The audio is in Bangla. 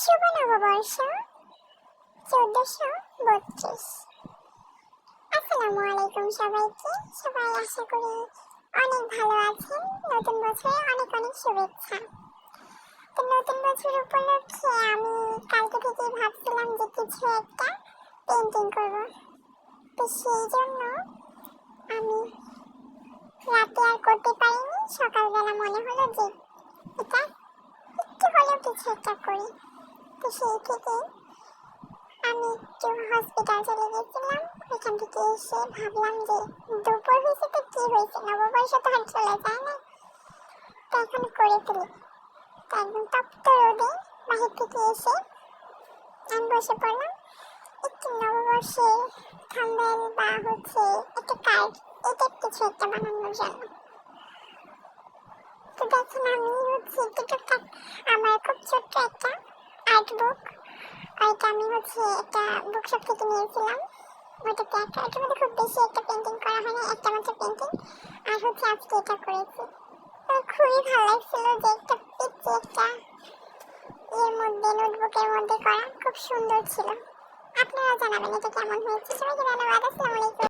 শুভ নববর্ষ চোদ্দশো বত্রিশ। আসসালামু আলাইকুম সবাইকে। সবাই আশা করি অনেক ভালো আছেন। নতুন বছরে অনেক অনেক শুভেচ্ছা। তো নতুন বছর উপলক্ষে আমি কালকে থেকেই ভাবছিলাম যে কিছু একটা পেন্টিং করব। তো সেই জন্য আমি রাতে আর করতে পারিনি। সকালবেলা মনে হলো যে এটা একটু হলেও কিছু একটা করি। তো থেকে আমি একটু হসপিটাল চলে গেছিলাম। ওইখান থেকে এসে ভাবলাম যে দুপুর হয়েছে তো কি হয়েছে? নববর্ষ তো আর চলে যায় না। তো এখন করে ফেলি। তো একদম তপ্ত রোদে বাহির থেকে এসে আমি বসে পড়লাম। একটু নববর্ষে থাম্বেল বা হচ্ছে একটা কার্ড এটা কিছু একটা বানানোর জন্য। তো দেখেন আমি হচ্ছে আমার খুব ছোট্ট একটা আর্ট বুক ওইটা আমি হচ্ছে একটা বুকশপ থেকে নিয়েছিলাম। ওইটাতে একটা ওইটার মধ্যে খুব বেশি একটা পেন্টিং করা হয়নি, একটা মাত্র পেন্টিং আর হচ্ছে আজকে এটা করেছি। তো খুবই ভালো লাগছিল যে একটা পিচ্ছি একটা এর মধ্যে নোটবুকের মধ্যে করা। খুব সুন্দর ছিল। আপনারা জানাবেন এটা কেমন হয়েছে। সবাইকে ধন্যবাদ। আসসালামু আলাইকুম।